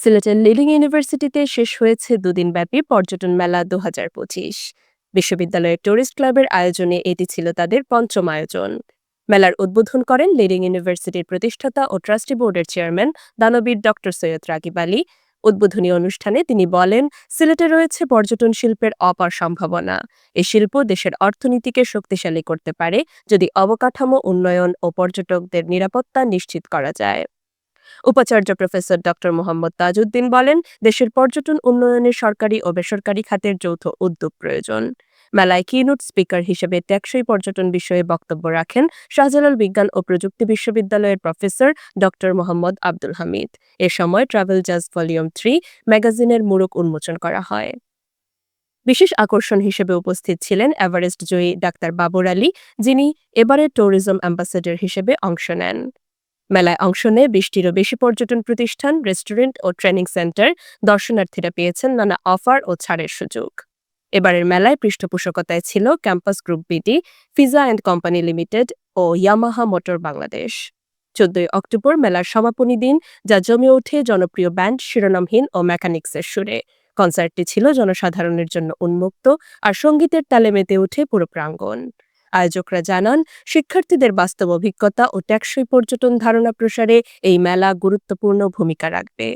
সিলেটের লিডিং ইউনিভার্সিটিতে শেষ হয়েছে দুদিনব্যাপী পর্যটন মেলা দু বিশ্ববিদ্যালয়ের ট্যুরিস্ট ক্লাবের আয়োজনে এটি ছিল তাদের পঞ্চম আয়োজন। মেলার উদ্বোধন করেন লিডিং ইউনিভার্সিটির প্রতিষ্ঠাতা ও ট্রাস্টি বোর্ডের চেয়ারম্যান দানবীর ডক্টর সৈয়দ রাগিব আলী। উদ্বোধনী অনুষ্ঠানে তিনি বলেন, সিলেটে রয়েছে পর্যটন শিল্পের অপার সম্ভাবনা। এই শিল্প দেশের অর্থনীতিকে শক্তিশালী করতে পারে যদি অবকাঠামো, উন্নয়ন ও পর্যটকদের নিরাপত্তা নিশ্চিত করা যায়। উপাচার্য প্রফেসর ডক্টর মোহাম্মদ তাজউদ্দিন বলেন, দেশের পর্যটন উন্নয়নে সরকারি ও বেসরকারি খাতের যৌথ উদ্যোগ প্রয়োজন। মেলায় কিনুট স্পিকার হিসেবে টেকসই পর্যটন বিষয়ে বক্তব্য রাখেন শাহজালাল বিজ্ঞান ও প্রযুক্তি বিশ্ববিদ্যালয়ের প্রফেসর ডক্টর মোহাম্মদ আব্দুল হামিদ। এ সময় ট্রাভেল জাজ ভলিউম থ্রি ম্যাগাজিনের মূরক উন্মোচন করা হয়। বিশেষ আকর্ষণ হিসেবে উপস্থিত ছিলেন এভারেস্ট জয়ী ডাক্তার বাবর আলী, যিনি এবারের ট্যুরিজম অ্যাম্বাসেডর হিসেবে অংশ নেন। মেলায় অংশ নিয়ে বিশটিরও বেশি পর্যটন প্রতিষ্ঠান, রেস্টুরেন্ট ও ট্রেনিং সেন্টার। দর্শনার্থীরা পেয়েছেন নানা অফার ও ছাড়ের সুযোগ। এবারের মেলায় পৃষ্ঠপোষকতায় ছিল campus group BD, Fiza and company limited O Yamaha motor Bangladesh. চোদ্দই অক্টোবর মেলার সমাপনী দিন, যা জমে ওঠে জনপ্রিয় ব্যান্ড শিরোনামহীন ও মেকানিক্সের সুরে। কনসার্টটি ছিল জনসাধারণের জন্য উন্মুক্ত, আর সঙ্গীতের তালে মেতে ওঠে পুরো প্রাঙ্গণ। আয়োজকরা জানান, শিক্ষার্থীদের বাস্তব অভিজ্ঞতা ও টেকসই পর্যটন ধারণা প্রসারে এই মেলা গুরুত্বপূর্ণ ভূমিকা রাখবে।